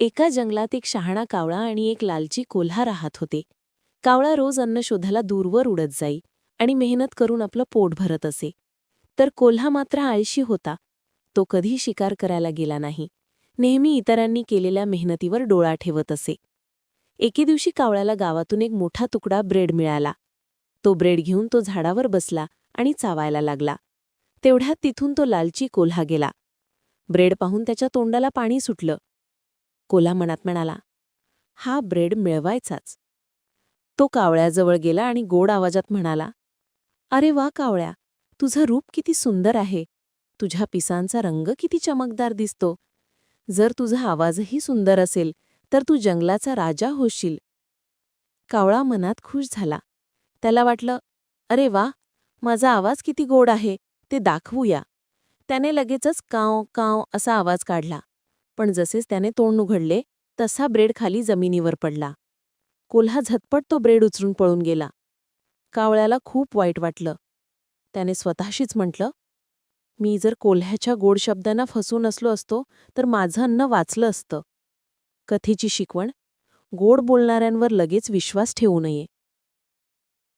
एका जंगलात एक शहाणा कावळा आणि एक लालची कोल्हा राहत होते. कावळा रोज अन्न शोधायला दूरवर उडत जाई आणि मेहनत करून आपलं पोट भरत असे. तर कोल्हा मात्र आळशी होता. तो कधी शिकार करायला गेला नाही. नेहमी इतरांनी केलेल्या मेहनतीवर डोळा ठेवत असे. एके दिवशी कावळ्याला गावातून एक मोठा तुकडा ब्रेड मिळाला. तो ब्रेड घेऊन तो झाडावर बसला आणि चावायला लागला. तेवढ्यात तिथून तो लालची कोल्हा गेला. ब्रेड पाहून त्याच्या तोंडाला पाणी सुटलं. कोला मनात म्हणाला हा ब्रेड मिळवायचाच. तो कावळ्याजवळ गेला आणि गोड आवाजात म्हणाला अरे वा कावळ्या तुझं रूप किती सुंदर आहे. तुझ्या पिसांचा रंग किती चमकदार दिसतो. जर तुझा आवाजही सुंदर असेल तर तू जंगलाचा राजा होशील. कावळा मनात खुश झाला. त्याला वाटलं अरे वा माझा आवाज किती गोड आहे ते दाखवूया. त्याने लगेचच काव काव असा आवाज काढला. पण जसेच त्याने तोंड उघडले तसा ब्रेड खाली जमिनीवर पडला. कोल्हा झटपट तो ब्रेड उचलून पळून गेला. कावळ्याला खूप वाईट वाटलं. त्याने स्वतःशीच म्हटलं मी जर कोल्ह्याच्या गोड शब्दांना फसून असलो असतो तर माझं अन्न वाचलं असतं. कथेची शिकवण गोड बोलणाऱ्यांवर लगेच विश्वास ठेवू नये.